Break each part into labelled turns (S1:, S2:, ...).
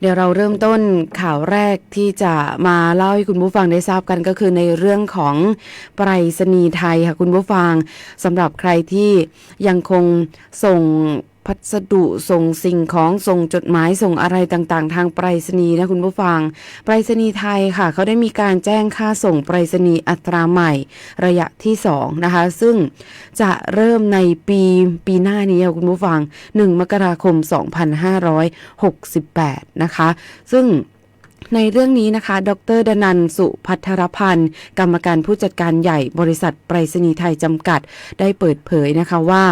S1: เดี๋ยวเราเริ่มต้นข่าวแรกที่จะมาเล่าให้คุณผู้ฟังได้ทราบกันก็คือในเรื่องของไปรษณีย์ไทยค่ะคุณผู้ฟังสำหรับใครที่ยังคงส่ง พัสดุส่งสิ่งของส่งจดหมายส่งอะไรต่างๆ ทางไปรษณีย์นะคุณผู้ฟัง ไปรษณีย์ไทยค่ะ เขาได้มีการแจ้งค่าส่งไปรษณีย์อัตราใหม่ ระยะที่2นะคะ ซึ่งจะเริ่มในปีปีหน้านี้คุณผู้ฟัง 1 มกราคม 2568 นะคะ ซึ่ง ในเรื่องนี้นะคะ ดรดนันสุพัทรพันธ์ กรรมการผู้จัดการใหญ่บริษัทไปรษณีย์ไทยจำกัด ได้เปิดเผยนะคะว่า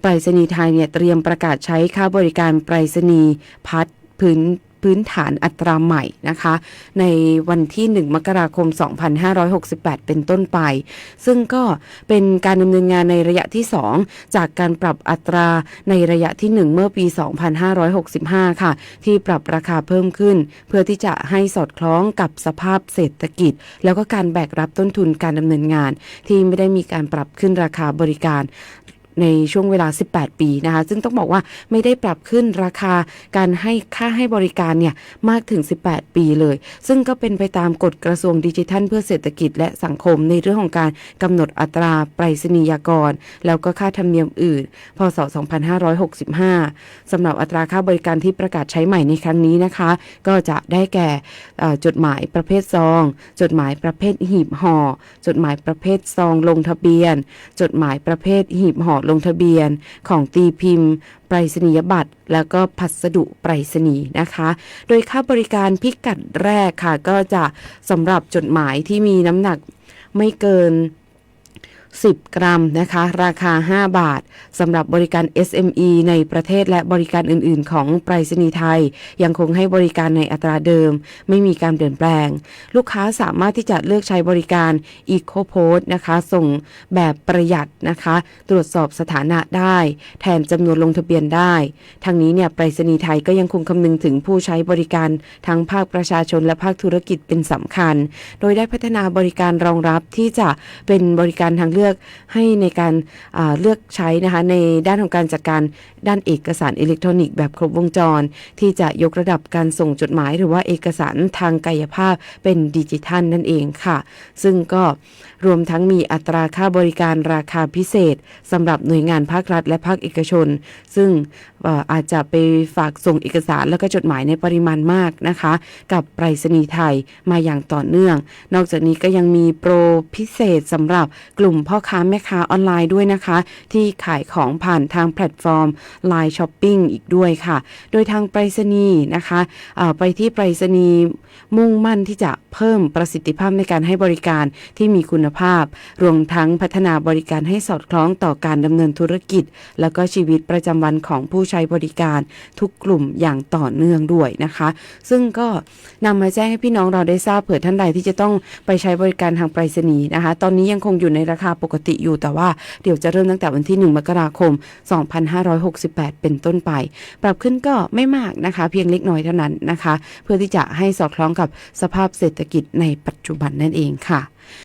S1: ไปรษณีย์ไทยเนี่ยเตรียมประกาศใช้ค่าบริการไปรษณีย์พัดพื้น พื้นฐานอัตราใหม่นะคะ ในวันที่ 1 มกราคม 2568 เป็นต้นไป ซึ่งก็เป็นการดำเนินงานในระยะที่ 2 จากการปรับอัตราในระยะที่ 1 เมื่อปี 2565 ค่ะ ที่ปรับราคาเพิ่มขึ้น เพื่อที่จะให้สอดคล้องกับสภาพเศรษฐกิจ แล้วก็การแบกรับต้นทุนการดำเนินงาน ที่ไม่ได้มีการปรับขึ้นราคาบริการ ในช่วงเวลา 18 ปีนะคะ ซึ่งต้องบอกว่าไม่ได้ปรับขึ้นราคาการให้ค่าให้บริการเนี่ยมากถึง 18 ปีเลย ซึ่งก็เป็นไปตามกฎกระทรวงดิจิทัล เพื่อเศรษฐกิจและสังคมในเรื่องของการกำหนดอัตราไปรษณียากร แล้วก็ค่าธรรมเนียมอื่น พศ 2565สำหรับอัตราค่าบริการที่ประกาศใช้ใหม่ในครั้งนี้นะคะ ก็จะได้แก่จดหมายประเภทซอง จดหมายประเภทหีบห่อ จดหมายประเภทซองลงทะเบียน จดหมายประเภทหีบห่อลงทะเบียนของตีพิมพ์ไปรษณียบัตร แล้วก็พัสดุไปรษณีย์นะคะ โดยค่าบริการพิกัดแรกค่ะ ก็จะสำหรับจดหมายที่มีน้ำหนักไม่เกิน 10 กรัมนะคะ ราคา 5 บาทสำหรับบริการ SME ในประเทศและบริการอื่น ๆ ของไปรษณีย์ไทย ยังคงให้บริการในอัตราเดิม ไม่มีการเปลี่ยนแปลง ลูกค้าสามารถที่จะเลือกใช้บริการ Eco Post นะคะ ส่งแบบประหยัดนะคะ ตรวจสอบสถานะได้ แทนจำนวนลงทะเบียนได้ทางนี้เนี่ยไปรษณีย์ไทยก็ยังคงคำนึงถึงผู้ใช้บริการทั้งภาคประชาชนและภาคธุรกิจเป็นสำคัญ โดยได้พัฒนาบริการรองรับที่จะเป็นบริการทางเลือกให้ในการาเลือกใช้นะคะในด้านของการจัดการด้านเอกสารอิเล็กทรอนิกส์แบบครบวงจร ที่จะยกระดับการส่งจดหมาย หรือว่าเอกสารทางกายภาพเป็นดิจิทัลนั่นเองค่ะ ซึ่งก็รวมทั้งมีอัตราค่าบริการราคาพิเศษสำหรับหน่วยงานภาครัฐ และภาคเอกชน ซึ่งเอ่ออาจจะไปฝากส่งเอกสารแล้วก็จดหมายในปริมาณมากนะคะ กับไปรษณีย์ไทยมาอย่างต่อเนื่อง นอกจากนี้ก็ยังมีโปรพิเศษสำหรับกลุ่มพ่อค้าแม่ค้าออนไลน์ด้วยนะคะ ที่ขายของผ่านทางแพลตฟอร์ม Line Shopping อีกด้วยค่ะ โดยทางไปรษณีย์นะคะไปที่ไปรษณีย์มุ่งมั่นที่จะเพิ่มประสิทธิภาพในการให้บริการที่มีคุณภาพ รวมทั้งพัฒนาบริการให้สอดคล้องต่อการดำเนินธุรกิจ แล้วก็ชีวิตประจำวันของผู้ใช้บริการทุกกลุ่มอย่างต่อเนื่องด้วยนะคะ ซึ่งก็นำมาแจ้งให้พี่น้องเราได้ทราบเผื่อท่านใดที่จะต้องไปใช้บริการทางไปรษณีย์นะคะ ตอนนี้ยังคงอยู่ในราคาปกติอยู่แต่ว่าเดี๋ยวจะเริ่มตั้งแต่วันที่ 1 มกราคม 2568 เป็นต้นไป ปรับขึ้นก็ไม่มากนะคะ เพียงเล็กน้อยเท่านั้นนะคะ เพื่อที่จะให้สอดคล้องกับสภาพเศรษฐกิจในปัจจุบันนั่นเองค่ะ